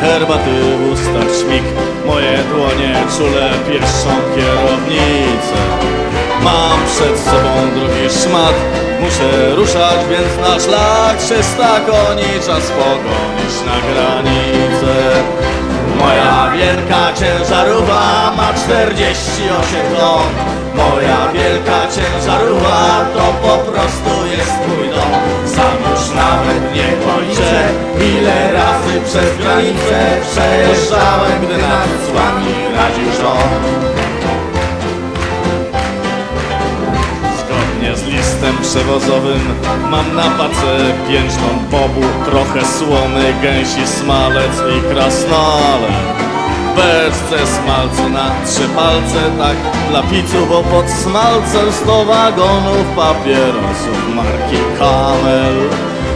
herbaty w ustach śmig Moje dłonie czule pieszczą kierownicę. Mam przed sobą drogi szmat. Muszę ruszać, więc na szlak 300 koni Czas pogonić na granicę. Moja wielka ciężarówka ma 48 ton. Moja wielka ciężarówka to po prostu jest mój dom Sam już nawet nie policzę ile razy przez granicę Przejeżdżałem, gdy nad złami radził rząd Zgodnie z listem przewozowym mam na pace pięć ton bobu, trochę słony, gęsi smalec i krasnale. Beczce smalcu na trzy palce, tak dla picu, bo pod smalcem sto wagonów papierosów marki Kamel.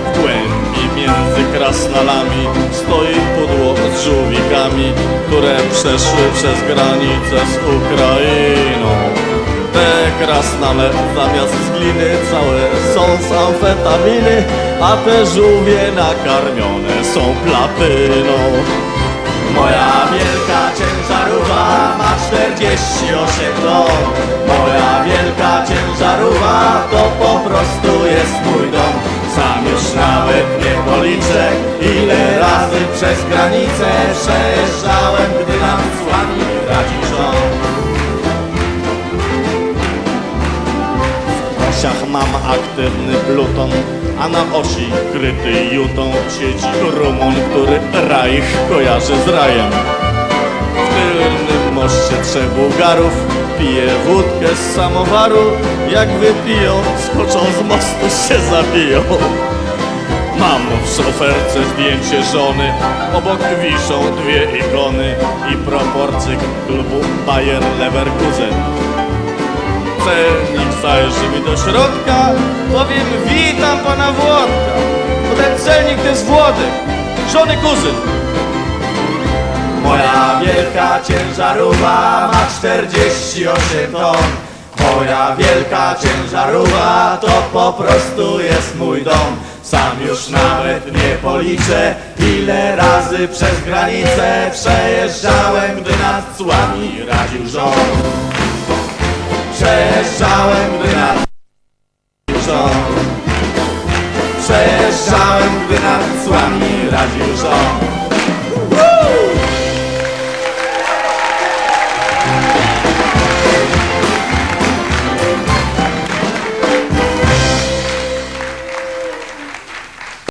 W głębi między krasnalami stoi pudło z żółwikami, które przeszły przez granicę z Ukrainą. Te krasnale zamiast z gliny całe są z amfetaminy, a te żółwie nakarmione są platyną. Moja wielka ciężarówka ma 48 ton. Moja wielka ciężarówka to po prostu jest mój dom. Sam już nawet nie policzę, ile razy przez granicę przejeżdżałem, gdy nam słami radził rząd. W osiach mam aktywny pluton, a na osi kryty jutą siedzi Rumun, który Reich kojarzy z rajem. W tylnym moście trzech Bułgarów pije wódkę z samowaru, jak wypiją, skoczą z mostu się zabiją. Mam w szoferce zdjęcie żony, obok wiszą dwie ikony i proporcyk klubu Bayer Leverkusen. Zajrzy mi do środka, powiem witam pana Włodka. Bo ten celnik to jest Włodek, żony kuzyn. Moja wielka ciężarówka ma 48 ton. Moja wielka ciężarówka to po prostu jest mój dom. Sam już nawet nie policzę, ile razy przez granicę przejeżdżałem, gdy nad cłami radził rząd. Przejeżdżałem, gdy nad. Przejeżdżałem, nad cłami radził rząd.